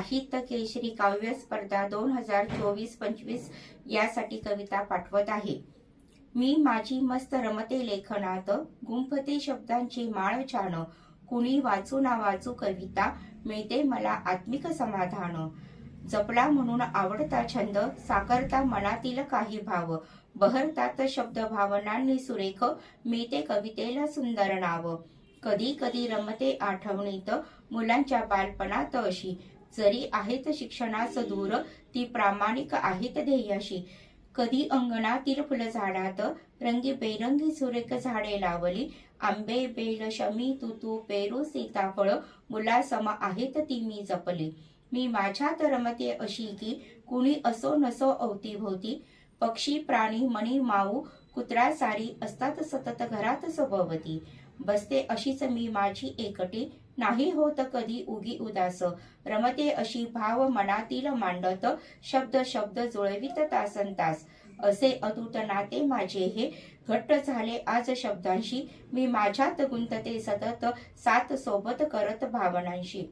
साहित्य केशरी काव्य स्पर्धा दोन हजार चोवीस पंचवीस यासाठी कविता पाठवत आहे. मी माझी मस्त रमते लेखनात गुंफते शब्दांची माळ छान. कुणी वाचू ना वाचू कविता मिळते मला आत्मिक समाधान. जपला म्हणून आवडता छंद साकारता मनातील काही भाव. बहरतात शब्द भावनांनी सुरेख मिळते कवितेला सुंदर नाव. कधी कधी रमते आठवणीत मुलांच्या बालपणात अशी. जरी आहेत शिक्षणास दूर ती प्रामाणिक आहेत ध्येयाशी. कधी अंगणातील फुलझाडात रंगी बेरंगी सुरेख झाडे लावली. आंबे बेल शमी तुतू पेरू सीताफळ मुलासम आहेत ती मी जपली. मी माझ्यात रमते अशी की कुणी असो नसो अवतीभोवती. पक्षी प्राणी मणी माऊ कुत्रा सारी असतात सतत घरात स्वभवती बसते अशीच मी माझी एकटी. नाही होत कधी उगी उदास. रमते अशी भाव मनातील मांडत शब्द शब्द जुळवित तासन तास. असे अतूट नाते माझे हे. घट्ट झाले आज शब्दांशी. मी माझ्यात गुंतते सतत साथ सोबत करत भावनांशी.